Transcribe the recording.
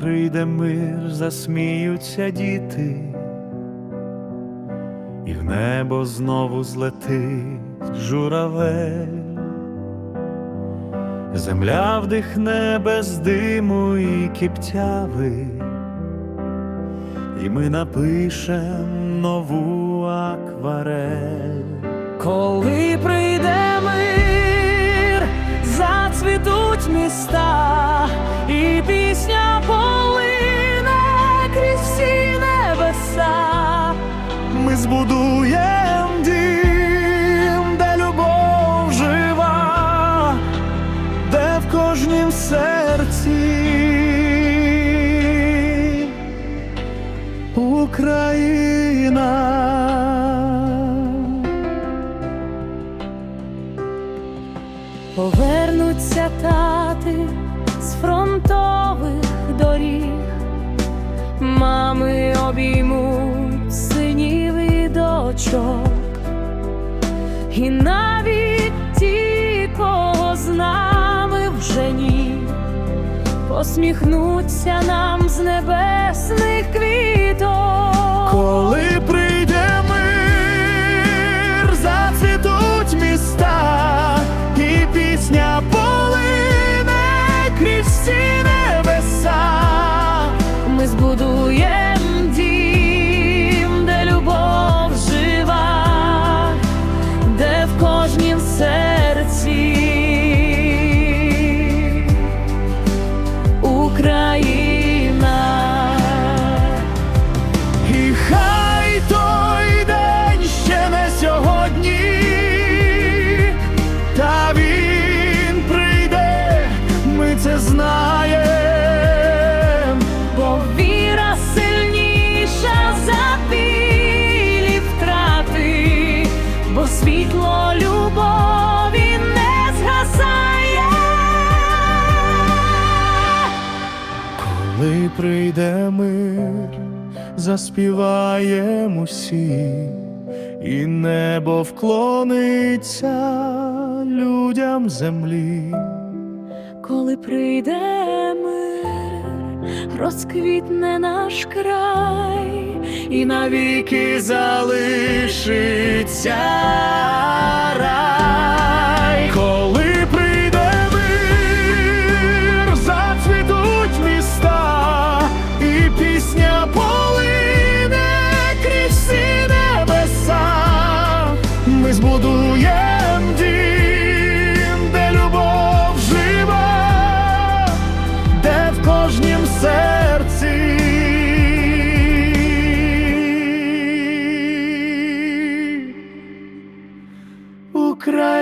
прийде мир, засміються діти, і в небо знову злетить журавель, земля вдихне без диму і кіптяви, і ми напишем нову акварель. Коли прийде мир, зацвітуть міста, Ми збудуєм дім, де любов жива, де в кожнім серці Україна. Повернуться тати з фронтових доріг, мами обіймуть синів і дочок, і навіть ті, кого з нами вже ні, посміхнуться нам з небесних квіток. Коли світло любові не згасає. Коли прийде мир, заспіваємо усі, і небо вклониться людям землі. Коли прийде мир, розквітне наш край, і навіки залишиться рай. Коли Україна!